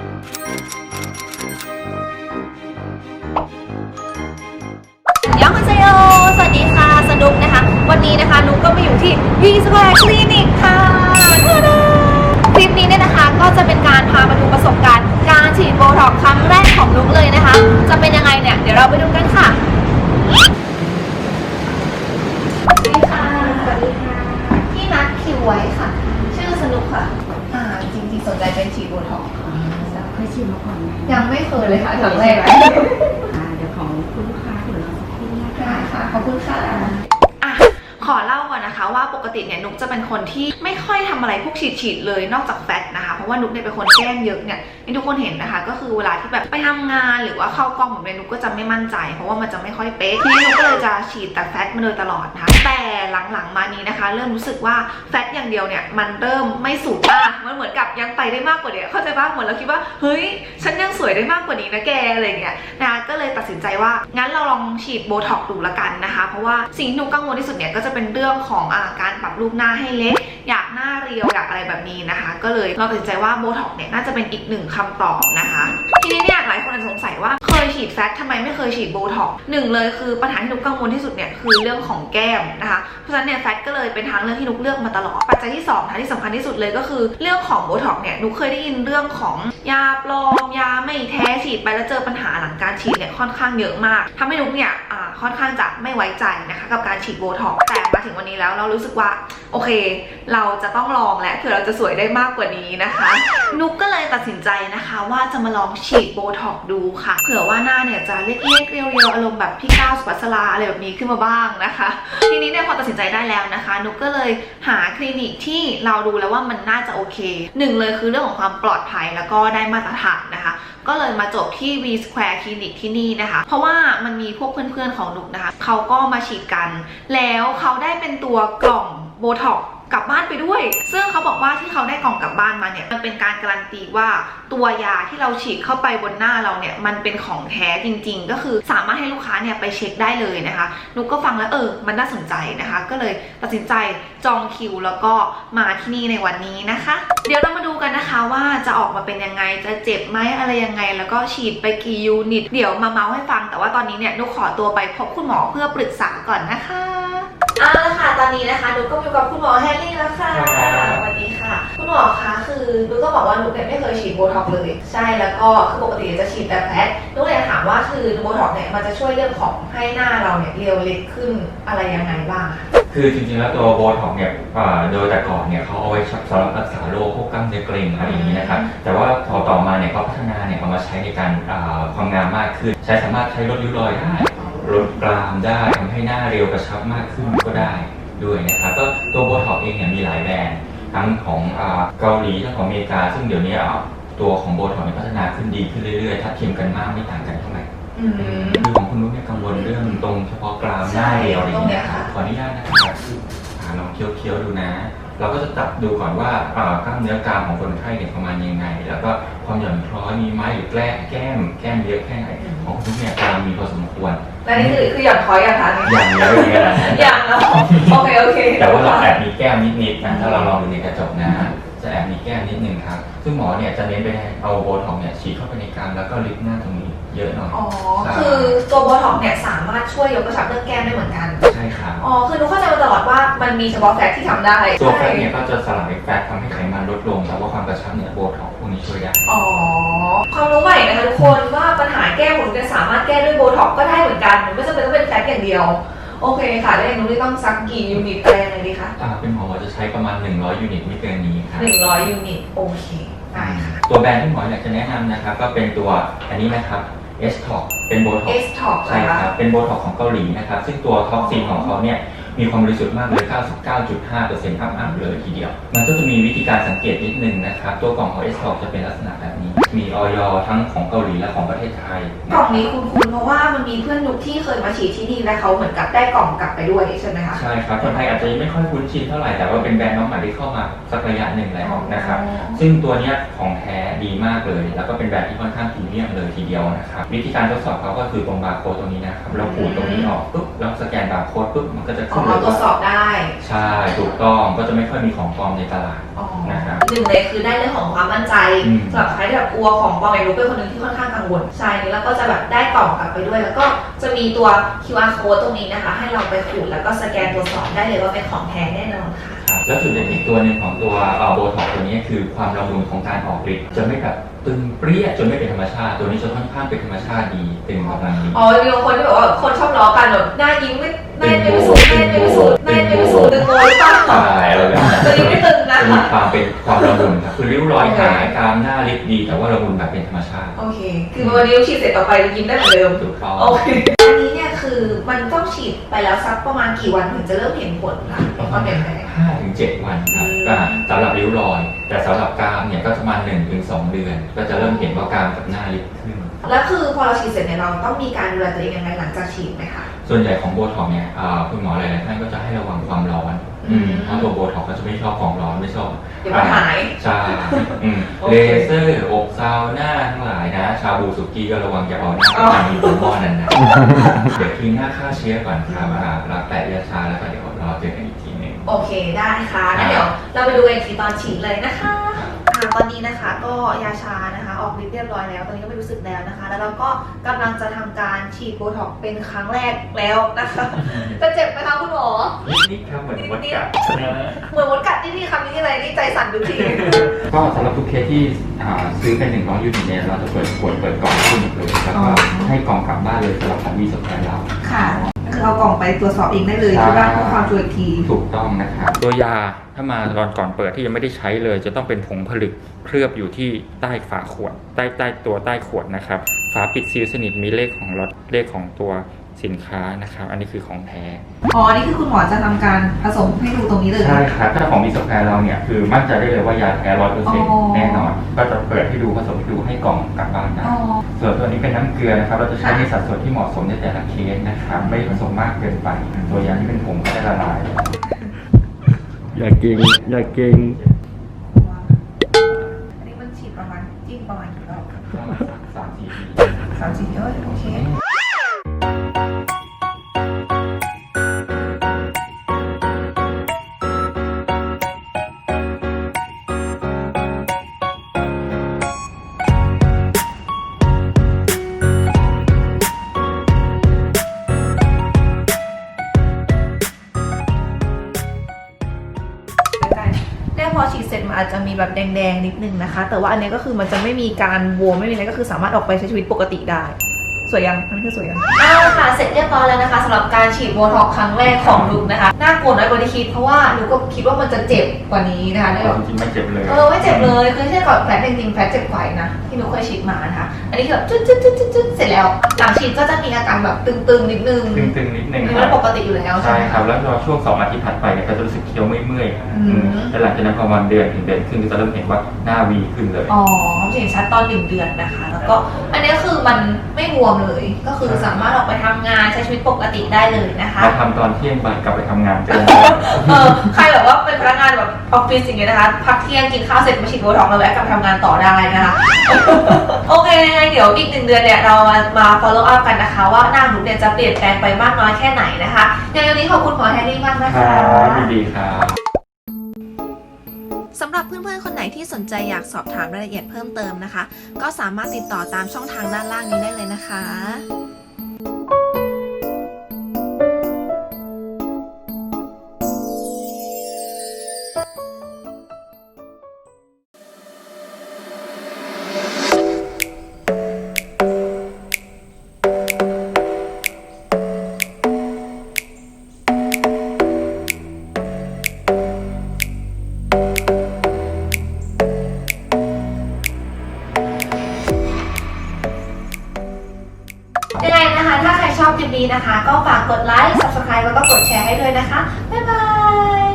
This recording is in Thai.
ยองฮาเซโยสวัสดีค่ะ สนุกนะคะ วันนี้นะคะ นุกก็มาอยู่ที่ V Square Clinic ค่ะทาดาคลิปนี้เนี่ยนะคะ ก็จะเป็นการพามาดูประสบการณ์ การฉีดโบท็อกซ์ครั้งแรกของนุกเลยนะคะ จะเป็นยังไงเนี่ย เดี๋ยวเราไปดูกันค่ะ สวัสดีค่ะ สวัสดีค่ะที่นัดคิวไว้ค่ะ ชื่อสนุกค่ะ อ่าจริงๆสนใจเป็นฉีดโบท็อกซ์ค่ะ เคย ชิมมาก่อนไหมยังไม่เคยเลยค่ะครั้งแรกเลยอ่าเดี๋ยวของคุณลูกค้าเดี๋ยวเราสักครู่นะคะได้ค่ะขอบคุณค่ะอะ ขอเล่าก่อนนะคะว่าปกติเนี่ยนุกจะเป็นคนที่ไม่ค่อยทำอะไรพวกฉีดฉีดๆเลยนอกจากแฟตนะคะ เพราะว่านุกเนี่ยเป็นคนแกล้งเยอะเนี่ยที่ทุกคนเห็นนะคะ ก็คือเวลาที่แบบไปทำงานหรือว่าเข้ากล้องผมเนี่ยนุกก็จะไม่มั่นใจ เพราะว่ามันจะไม่ค่อยเป๊ะทีนี้นุกก็เลยจะฉีดแต่แฟตมาโดยตลอดนะคะแต่หลังๆมานี้นะคะ เริ่มรู้สึกว่าแฟตอย่างเดียวเนี่ยมันเริ่มไม่สูงมากมันเหมือนกับยังไปได้มากกว่านี้เข้าใจป่ะเหมือนเราคิดว่าเฮ้ยฉันยังสวยได้มากกว่านี้นะแกอะไรเงี้ยนะคะก็เลยตัดสินใจว่างั้นเราลองฉีดโบท็อกดูละกันนะคะ เพราะว่าสิ่งที่นุกังวลที่สุดเนี่ยก็จะเป็นเรื่องของอาการปรับรูปหน้าให้เล็กอยากหน้าเรียวอยากอะไรแบบนี้นะคะ ก็เลยเราตัดสินใจว่าโบท็อกซ์เนี่ยน่าจะเป็นอีกหนึ่งคำตอบนะคะ ทีนี้เนี่ยหลายคนอาจจะสงสัยว่าเคยฉีดแฟตทำไมไม่เคยฉีดโบท็อกซ์หนึ่งเลยคือปัญหาที่นุกกังวลที่สุดเนี่ยคือเรื่องของแก้มนะคะ เพราะฉะนั้นเนี่ยแฟตก็เลยเป็นทางเลือกที่นุกเลือกมาตลอด ปัจจัยที่สองที่สำคัญที่สุดเลยก็คือเรื่องของโบท็อกซ์เนี่ยนุกเคยได้ยินเรื่องของยาปลอมยาไม่แท้ฉีดไปแล้วเจอปัญหาหลังการฉีดเนี่ยค่อนข้างเยอะมากทำให้นุกเนี่ยค่อนข้างจะไม่ไว้ใจนะคะกับการฉีดโบท็อกซ์แต่มาถึงวันนี้แล้วเรารู้สึกว่าโอเคเราจะต้องลองและเผื่อเราจะสวยได้มากกว่านี้นะคะ นุกก็เลยตัดสินใจนะคะว่าจะมาลองฉีดโบท็อกดูค่ะ เผื่อว่าหน้าเนี่ยจะเล็กๆเรียวๆอารมณ์แบบพี่ก้าวสุภัสราอะไรแบบนี้ขึ้นมาบ้างนะคะ ทีนี้เนี่ยพอตัดสินใจได้แล้วนะคะ นุกก็เลยหาคลินิกที่เราดูแล้วว่ามันน่าจะโอเคหนึ่งเลยคือเรื่องของความปลอดภัยแล้วก็ได้มาตรฐานนะคะก็เลยมาจบที่ V Square Clinic ที่นี่นะคะ เพราะว่ามันมีพวกเพื่อนๆของนุกนะคะ เขาก็มาฉีดกัน แล้วเขาได้เป็นตัวกล่องโบท็อก กลับบ้านไปด้วย ซึ่งเขาบอกว่าที่เขาได้กล่องกลับบ้านมาเนี่ยมันเป็นการการันตีว่าตัวยาที่เราฉีดเข้าไปบนหน้าเราเนี่ยมันเป็นของแท้จริง ๆ ก็คือสามารถให้ลูกค้าเนี่ยไปเช็คได้เลยนะคะนุกก็ฟังแล้วเออ มันน่าสนใจนะคะ ก็เลยตัดสินใจจองคิวแล้วก็มาที่นี่ในวันนี้นะคะ เดี๋ยวเรามาดูกันนะคะว่าจะออกมาเป็นยังไงจะเจ็บไหมอะไรยังไง แล้วก็ฉีดไปกี่ยูนิต เดี๋ยวมาเมาส์ให้ฟัง แต่ว่าตอนนี้เนี่ยนุกขอตัวไปพบคุณหมอเพื่อปรึกษาก่อนนะคะ อาละค่ะตอนนี้นะคะนุกก็อยู่กับคุณหมอแฮร์รี่แล้วค่ะสวัสดีค่ะ คุณหมอคะคือนุกก็บอกว่านุกเนี่ยไม่เคยฉีดโบท็อกซ์เลย ใช่แล้วก็คือปกติจะฉีดแต่แพทนุกเลยถามว่าคือโบท็อกซ์เนี่ยมันจะช่วยเรื่องของให้หน้าเราเนี่ยเรียวเล็กขึ้นอะไรยังไงบ้างคะ คือจริงๆ แล้วตัวโบท็อกซ์เนี่ยอ่าโดยแต่ก่อนเนี่ยเขาเอาไว้สำหรับรักษาโรคพวกกล้ามเนื้อเกร็งอะไรอย่างนี้นะครับแต่ว่าต่อต่อมาเนี่ยเขาพัฒนาเนี่ยเอามาใช้ในการอ่าความงามมากขึ้น ใช้สามารถใช้ลดริ้วรอยได้ ลดกรามได้ทำให้หน้าเรียวกระชับมากขึ้นก็ได้ด้วยนะครับก็ตัวโบท็อกซ์เองเนี่ยมีหลายแบรนด์ทั้งของอ่าเกาหลีทั้งของอเมริกา ซึ่งเดี๋ยวนี้อ่าตัวของโบท็อกซ์เนี่ยพัฒนาขึ้นดีขึ้นเรื่อยๆ ถ้าเทียมกันมากไม่ต่างกันเท่าไหร่อืมคือของคุณนุ้ยเนี่ยกังวลเรื่องตรงเฉพาะกรามหน้าเรียวอะไรอย่างเงี้ยใช่ครับขออนุญาตนะครับอ่าลองเคี้ยวๆดูนะ เราก็จะจับดูก่อนว่าอ่ากล้ามเนื้อกรามของคนไข้เนี่ยประมาณยังไง แล้วก็ความหย่อนคล้อยมีไหมหรือแกล้แก้ม แก้มเยอะแค่ไหนของคุณนุ้ยเนี่ยกรามมีพอสมควรแล้วนี่คือคือหย่อนคอยอย่างคะอย่างเยอะอย่างเงี้ยนะอย่างเนาะโอเคโอเคแต่ว่าเราแอบมีแก้มนิดๆนะถ้าเราลองดูในกระจกนะจะแอบมีแก้มนิดนึงครับ ซึ่งหมอเนี่ยจะเน้นไปเอาโบท็อกซ์เนี่ยฉีดเข้าไปในกรามแล้วก็ลิฟต์หน้าตรงนี้เยอะหน่อย อ๋อ คือตัวโบท็อกซ์เนี่ยสามารถช่วยยกกระชับเรื่องแก้มได้เหมือนกัน ใช่ครับ อ๋อ คือนุกเข้าใจ มาตลอดว่ามันมีเฉพาะแฟตที่ทำได้ตัวแฟตเนี่ยก็จะสลายแฟตทำให้ไขมันลดลงแต่ว่าความกระชับเนี่ยโบท็อกซ์พวกนี้ช่วยได้อ๋อ ความรู้ใหม่นะคะทุกคนว่าปัญหาแก้มผมจะสามารถแก้ด้วยโบท็อกซ์ก็ได้เหมือนกันมันไม่จำเป็นต้องเป็นแฟตอย่างเดียว โอเคค่ะแล้วอย่างนุ้ยต้องซักกี่ยูนิตอะไรยังไงดีคะอ่าเป็นหมอจะใช้ประมาณ 100 ยูนิตไม่เกินนี้ครับ หนึ่งร้อยยูนิตโอเคได้ค่ะ ตัวแบรนด์ที่หมออยากจะแนะนำนะครับ ก็เป็นตัวอันนี้นะครับ S t o p เป็นโบท็อก S Talk ใช่นะคคะรับ เป็นโบท็อกของเกาหลีนะครับ ซึ่งตัวท็อปซีของเขาเนี่ย มีความบริสุทธิ์มากเลย 99.5%อัพอัพเลยทีเดียว มันก็จะมีวิธีการสังเกตนิดนึงนะครับ ตัวกล่องของ S t o p จะเป็นลักษณะแบบนี้ มีออยทั้งของเกาหลีและของประเทศไทยกล่องนี้คุณคุณเพราะว่ามันมีเพื่อนนุกที่เคยมาฉีดที่นี่แล้วเขาเหมือนกับได้กล่องกลับไปด้วยใช่ไหมคะ ใช่ครับ คนไทยอาจจะยังไม่ค่อยคุ้นชินเท่าไหร่ แต่ว่าเป็นแบรนด์น้องใหม่ที่เข้ามาสักระยะหนึ่งแล้วนะครับ ซึ่งตัวเนี้ยของแท้ดีมากเลย แล้วก็เป็นแบรนด์ที่ค่อนข้างพรีเมียมเลยทีเดียวนะครับ วิธีการทดสอบเขาก็คือตรงบาร์โค้ดตรงนี้นะครับ เราขูดตรงนี้ออกปุ๊บ แล้วสแกนบาร์โค้ดปุ๊บ มันก็จะขอขึ้งนเลเรายตรวจสอบว่าได้ใช่ถูกต้องก็จะไม่ค่อยมีของปลอมในตลาดอ๋อนะครับหนึ่งเลยคือได้เรื่องของความมั่นใจอืมสำหรับใครที่แบบกลัวของปลอมอย่างนุกเป็นคนหนึ่งที่ค่อนข้างกังวลใช่นี่แล้วก็จะแบบได้กล่องกลับไปด้วย แล้วก็จะมีตัว QR code ตรงนี้นะคะ ให้เราไปขูดแล้วก็สแกนตรวจสอบได้เลยว่าเป็นของแท้แน่นอนค่ะครับแล้วจุดเด่นอีกตัวหนึ่งของตัวโบท็อกตัวนี้คือความละมุนของการออกฤทธิ์จะไม่แบบตึงเปรี้ยจนไม่เป็นธรรมชาติ ตัวนี้จะค่อนข้างเป็นธรรมชาติดีตึงกำลังดีอ๋อมีบางคนที่แบบว่าคนชอบล้อกันแบบหน้ายิ้มไม่หน้าไม่สู งหน้าไม่สูงหน้าไม่สูงตึงโง่หรือเปล่าใช่อะไรแบบนั้นตัวนี้ไม่ตึงนะจะมีคะความเป็นความละมุนครับคือริ้วรอยหายกรามหน้าลิบดี แต่ว่าละมุนแบบเป็นธรรมชาติ โอเค คือวันนี้ฉีดเสร็จต่อไปยิ้มได้เหมือนเดิมถูกต้องโอเคอันนี้เนี่ยคือมันต้องฉีดไปแล้วสักประมาณกี่วันถึงจะเริ่มเห็นผลคะในความเปลี่ยนแปลงห้าถึงเจ็ดวันครับอืมก็สำหรับริ้วรอย แต่สำหรับกรามเนี่ยก็ประมาณหนึ่งถึงสองเดือน ก็จะเริ่มเห็นว่ากรามกับหน้าลิบขึ้น แล้วคือพอเราฉีดเสร็จเนี่ยเราต้องมีการดูแลตัวเองยังไงหลังจากฉีดไหมคะ ส่วนใหญ่ของโบท็อกซ์เนี่ยอ่าคุณหมอหลายๆท่านก็จะให้ระวังความร้อนอืมเพราะตัวโบท็อกซ์ก็จะไม่ชอบของร้อนไม่ชอบ เดี๋ยวมันหาย ใช่อืมโอเคเลเซอร์อบซาวน่าทั้งหลายนะ ชาบูสุกี้ก็ระวังอย่าเอาหน้าไปทางมีตัวหม้อนั้นนะ เดี๋ยวคลีนหน้าฆ่าเชื้อก่อนครับอ่าแล้วแปะยาชาแล้วก็เดี๋ยวรอเจอกันอีกทีหนึง โอเคได้ค่ะงั้นเดี๋ยวเราไปดูกันอีกทีตอนฉีดเลยนะคะค่ะ ตอนนี้นะคะก็ยาชานะคะออกฤทธิ์เรียบร้อยแล้ว ตอนนี้ก็ไม่รู้สึกแล้วนะคะ แล้วเราก็กำลังจะทำการฉีดโบท็อกซ์เป็นครั้งแรกแล้วนะคะจะเจ็บไหมคะคุณหมอนิดๆครับเหมือนมดกัดนะเหมือนมดกัดที่นี่คำนี้อะไรนี่ใจสั่นทุกทีก็สำหรับทุกเคสที่อ่าซื้อเป็นหนึ่งร้อยยูนิตเนี่ยเราจะเปิดขวดเปิดกล่องขึ้นหมดเลยแล้วอ๋ก็อให้กล่องกลับบ้านเลยสำหรับของมีสแกนเราค่ะคือเอา กล่องไปตรวจสอบเองได้เลยใช่ที่บ้านเพื่อความชัวร์อีกทีถูกต้องนะครับตัวยาถ้ามาตอนก่อนเปิดที่ยังไม่ได้ใช้เลย จะต้องเป็นผงผลึกเคลือบอยู่ที่ใต้ฝาขวด ใต้ใต้ตัวใต้ขวดนะครับ ฝาปิดซีลสนิทมีเลขของรถเลขของตัว สินค้านะครับ อันนี้คือของแท้ อ๋อนี่คือคุณหมอจะทำการผสมให้ดูตรงนี้เลย ใช่ครับถ้าของมีสแกนเราเนี่ยคือมั่นใจได้เลยว่ายาแท้ร้อยเปอร์เซ็นต์อ๋อแน่นอน ก็จะเปิดให้ดูผสมให้ดูให้กล่องกลับบ้านได้ อ๋อ ส่วนตัวนี้เป็นน้ำเกลือนะครับ เราจะใช้ค่ะในสัดส่วนที่เหมาะสมในแต่ละเคสนะครับ ไม่ผสมมากเกินไป ตัวยาที่เป็นผงก็ได้ละลาย อย่าเก่งอย่าเก่งอันนี้มันฉีดประมาณจิ้มประมาณกี่รอบประมาณสามสี่ทีสามสี่เอ้ยโอเค แบบแดงๆนิดนึงนะคะ แต่ว่าอันนี้ก็คือมันจะไม่มีการบวมไม่มีอะไรก็คือสามารถออกไปใช้ชีวิตปกติได้ สวยยังอันนี้คือสวยยังอ้าวค่ะเสร็จเรียบร้อยแล้วนะคะสำหรับการฉีดโบท็อกซ์ครั้งแรกของลุกนะคะน่ากลัวน้อยกว่าที่คิดเพราะว่าหนูก็คิดว่ามันจะเจ็บกว่านี้นะคะได้แบบจริงๆไม่เจ็บเลย เออไม่เจ็บเลยคือที่ก่อนแผลจริงๆแผลเจ็บไฟนะ ที่หนูเคยฉีดมานะคะ อันนี้คือแบบจุดจุดจุดจุดจุดเสร็จแล้ว หลังฉีดก็จะมีอาการแบบตึงๆนิดนึงตึงๆนิดนึงมันปกติอยู่แล้วใช่ใช่ครับ แล้วพอช่วงสองอาทิตย์ผ่านไปเนี่ยก็จะรู้สึกเคี้ยวไม่เมื่อยๆแต่หลังจากนั้นพอวันเดือนถึงเดือนขึ้นก็จะเริ่มเห็นว่าหน้าวีขึ้นเลย อ๋อจะเห็นชัดตอนหนึ่งเดือนนะคะ แล้วก็อันนี้คือมันไม่บวมเลย ก็คือสามารถออกไปทำงาน ช้ชีวิตปกติได้เลยนะคะมาทำตอนเที่ยงบ่ายกลับไปทำงานเจอเออใครแบบว่าเป็นพนักงานแบบออฟฟิศอย่างเงี้ยนะคะพักเที่ยงกินข้าวเสร็จมาฉีดโบท็อกซ์แล้วแวะกลับไปทำงานต่อได้นะคะโอเคยังไงเดี๋ยวอีกหนึ่งเดือนเนี่ยเรามามา follow up กันนะคะ ว่าหน้าหนูเนี่ยจะเปลี่ยนแปลงไปมากน้อยแค่ไหนนะคะยังไงวันนี้ขอบคุณหมอแฮร์รี่มากนะครัคะบยินดีครับ สำหรับเพื่อนๆ คนไหนที่สนใจอยากสอบถามรายละเอียดเพิ่มเติมนะคะ ก็สามารถติดต่อตามช่องทางด้านล่างนี้ได้เลยนะคะ อบคลิปนี้นะคะ ก็ฝากกดไลค์ subscribe แล้วก็กดแชร์ให้ด้วยนะคะ บ๊ายบาย